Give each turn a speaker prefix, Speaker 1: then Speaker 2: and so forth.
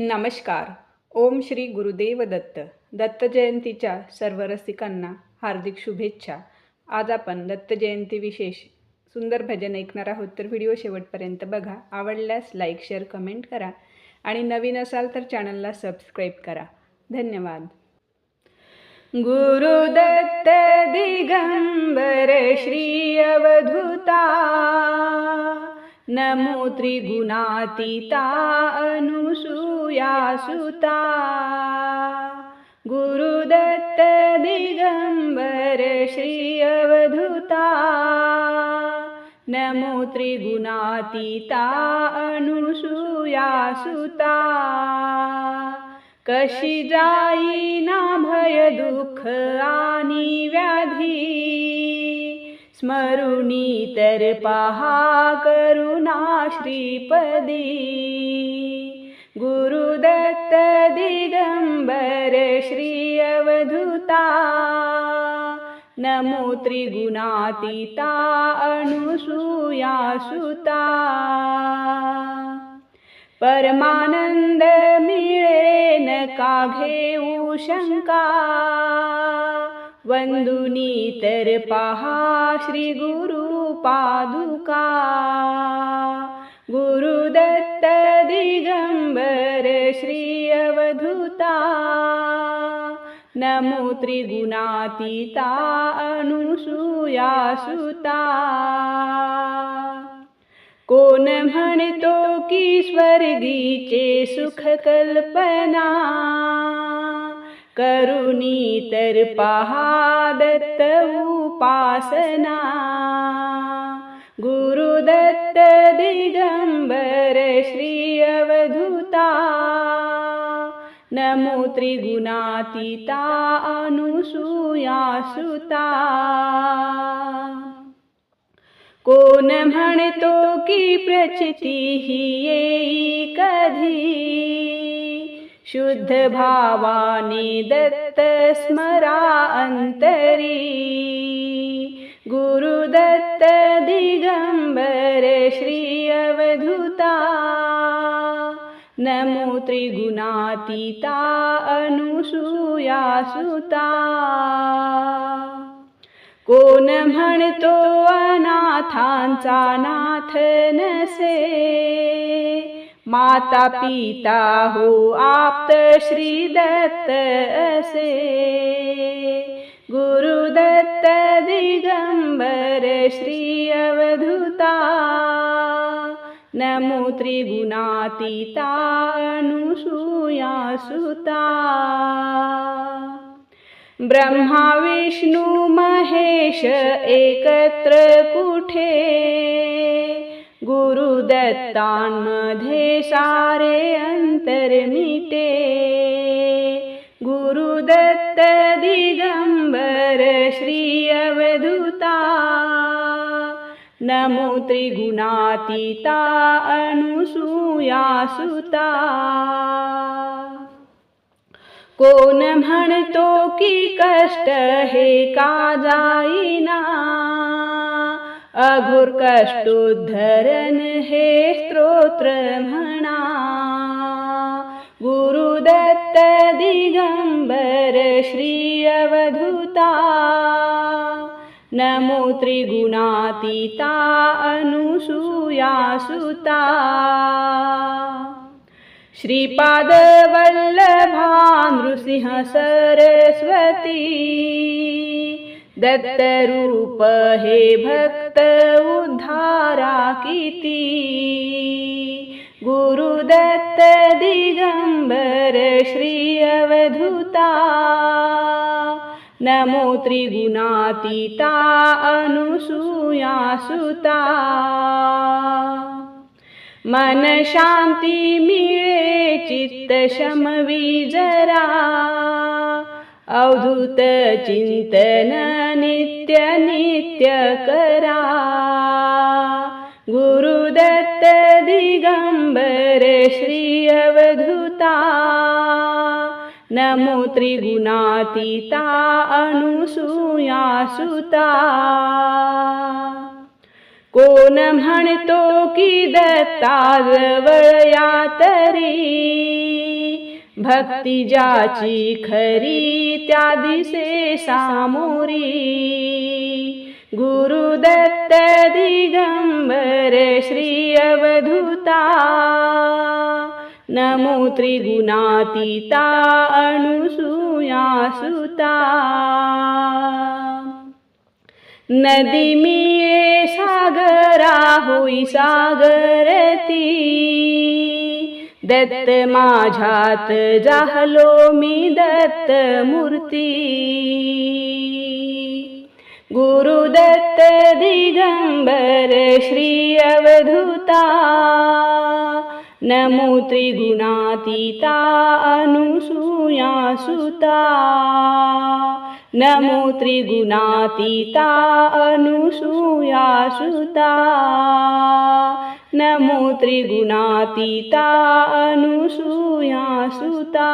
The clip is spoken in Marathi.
Speaker 1: नमस्कार. ओम श्री गुरुदेव दत्त. दत्त जयंतीच्या सर्व रसिकांना हार्दिक शुभेच्छा. आज आपण दत्त जयंती विशेष सुंदर भजन ऐकणार आहोत. तर व्हिडिओ शेवटपर्यंत बघा. आवडल्यास लाईक शेअर कमेंट करा आणि नवीन असाल तर चॅनलला सबस्क्राईब करा. धन्यवाद. गुरुदत्त दिगंबर श्री अवधूता. नमो त्रिगुणातीता या सुता। गुरुदत्त दिगंबर श्री अवधूता नमो त्रिगुणातीता अनुसूया सुता। कशी जाईना भय दुःख आणि व्याधी। स्मरुणी तर पहा करुणा श्रीपदी। गुरुदत्त दिगंबर श्री अवधूता नमो त्रिगुणातीता अनुसूया सुता परमानंद मिळे का घेऊ शंका वंदुनी तर पहा श्री गुरु पादुका गुरुदत्त दिगंबर श्री अवधूता नमो त्रिगुणातीता अनुसूया सुता कोण म्हणतो की स्वर्गीचे सुख कल्पना करुणी तर पहा दत्त उपासना। गुरुदत्त दिगंबर श्री अवधूता त्रिगुणातीता अनुसूया सुता कोण म्हणतो की प्रचिती कधी शुद्ध भावाने दत्त स्मरा अंतरी गुरुदत्त दिगंबर श्री अवधूता। नमो त्रिगुणातीता अनुसूया सुता कोण म्हणतो अनाथांचा नाथ नसे? माता पिता हो आप्त श्री दत्त असे। श्री अवधूता अनुसूया सुता ब्रह्मा विष्णू महेश एकत्र कुठे? गुरुदत्तांमध्ये सारे अंतर मिटे। गुरुदत्त दिगंबर श्री अवधूता नमो त्रिगुणातीता अनुसूया सुता कोण म्हणतो की कष्ट हे का जाईना। अघोर कष्टोद्धरण हे स्तोत्र म्हणा। गुरुदत्त दिगंबर श्री अवधूता नमो त्रिगुणातीता अनुसूया सुता श्रीपाद वल्लभा नृसिंह सरस्वती दत्तरूप हे भक्त उद्धारा किती गुरुदत्त दिगंबर श्री अवधूता नमो त्रिगुणातीता अनुसूया सुता मन शांती मिळे चित्त शमवी जरा अवधूत चिंतन नित्य नित्य करा। गुरुदत्त दिगंबर श्री अवधूता नमो त्रिगुणातीता अनुसूया सुता कोण म्हणतो की दत्ता जवळ या तरी भक्ती ज्याची खरी त्या दिसे सामोरी। गुरुदत्त दिगंबर श्री अवधूता। नमो त्रिगुणातीता अणुसूया सुता नदी मिये सागरा होई सागरती। दत्त माझ्यात जाहलो मी दत्त मूर्ती। गुरुदत्त दिगंबर श्री अवधूता। नमो त्रिगुणातीता अनुसूया सुता नमो त्रिगुणातीता अनुसूया सुता नमो त्रिगुणातीता अनुसूया सुता